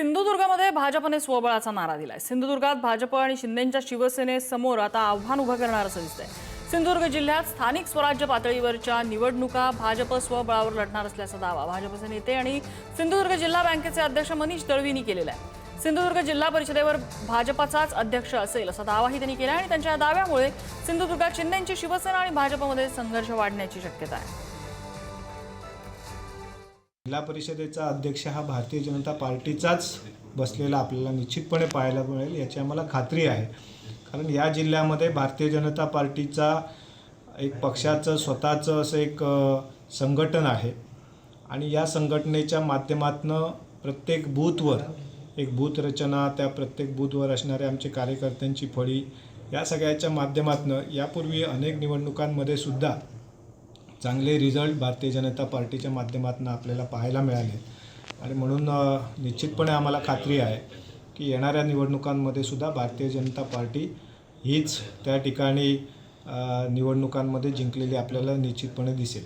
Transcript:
सिंधुदुर्गामध्ये भाजपने स्वबळाचा नारा दिलाय. सिंधुदुर्गात भाजप आणि शिंदेच्या शिवसेनेसमोर आता आव्हान उभं करणार असं दिसतंय. सिंधुदुर्ग जिल्ह्यात स्थानिक स्वराज्य पातळीवरच्या निवडणुका भाजप स्वबळावर लढणार असल्याचा दावा भाजपचे नेते आणि सिंधुदुर्ग जिल्हा बँकेचे अध्यक्ष मनीष दळवींनी केलेला आहे. सिंधुदुर्ग जिल्हा परिषदेवर भाजपचाच अध्यक्ष असेल असा दावाही त्यांनी केला आणि त्यांच्या दाव्यामुळे सिंधुदुर्गात शिंदेची शिवसेना आणि भाजपमध्ये संघर्ष वाढण्याची शक्यता आहे. जिल्हा परिषदेचा अध्यक्ष हा भारतीय जनता पार्टीचाच बसलेला आपल्याला निश्चितपणे पाहायला मिळेल याची आम्हाला खात्री आहे. कारण या जिल्ह्यामध्ये भारतीय जनता पार्टीचा एक पक्षाचं स्वतःचं असं एक संघटन आहे. आणि या संघटनेच्या माध्यमातनं प्रत्येक बूथवर एक बूथ रचना त्या प्रत्येक बूथवर असणाऱ्या आमचे कार्यकर्त्यांची फळी या सगळ्याच्या माध्यमातनं यापूर्वी अनेक निवडणुकांमध्ये सुद्धा चांगले रिझल्ट भारतीय जनता पार्टीच्या माध्यमातून आपल्याला पाहायला मिळाले. आणि म्हणून निश्चितपणे आम्हाला खात्री आहे की येणाऱ्या निवडणुकांमध्ये सुद्धा भारतीय जनता पार्टी हीच त्या ठिकाणी निवडणुकांमध्ये जिंकलेली आपल्याला निश्चितपणे दिसेल.